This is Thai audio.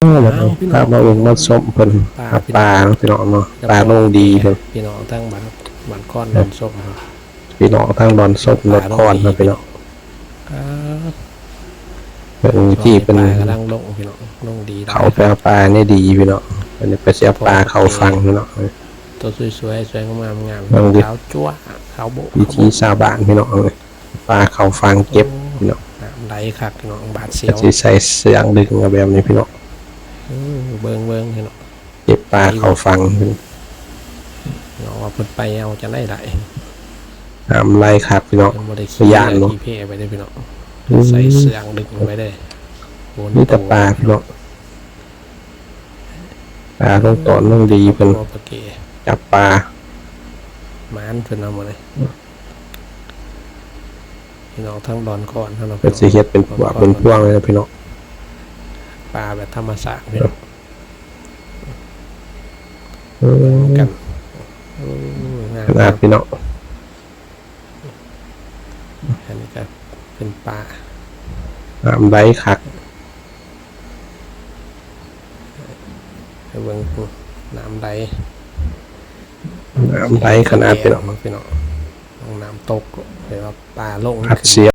แล้วก็พามาเบิ่งมาส้มเพิ่นหาปลาเนาะพี่น้องเนาะปลาลงดีเพิ่นพี่น้องทั้งบ้านบ้านก้อนนนส้มครับพี่น้องทางดอนส้มนดคอนเนาะพี่น้องอ่าเพิ่นที่เป็นปลากำลังลงพี่น้องลงดีเขาไปเอาปลานี่ดีพี่น้องอันนี้ไปเสียปลาเขาฟังพี่น้องตัวสวยๆสวยงามงามลองดิขาวจั๊วขาวโบะวิธีชาวบ้านพี่น้องเลยปลาเขาฟังเก็บพี่น้องน้ำไหลคักพี่น้องบาดเสียก็วสิใส่เสียงดึงเอาแบบนี้พี่น้องอืม เบิงเบิงพี่น้อเก็บปลาเขาฟังพี่น้องว่าเพิ่นไปเอาจะได้ไหลน้ำไล่คักพี่น้องเพิ่นบ่ได้พขี้ยานเนอะขี้เพไปได้พี่น้องใส่เสียงดึงไว้ได้นี่แต่ปลาพี่น้องปลาต้องตอนต้องดีเพิ่นจับปลาหมานเพิ่นเอามาเลยพี่น้องทั้งดอนคอนทั้งน้องเป็นสีเฮ็ดเป็นพวกเป็นพวงเลยนะพี่น้องปลาแบบธรรมชาติพี่น้อง เออกันโอ้ยงามขนาดพี่น้องอันนี้ก็เป็นปลาน้ำไล่คักไปเบิ่งน้ำไหลน้ำไล่ขนาดพี่น้องพี่น้องลงน้ำตกเห็นว่าปลาลงอัดเสียง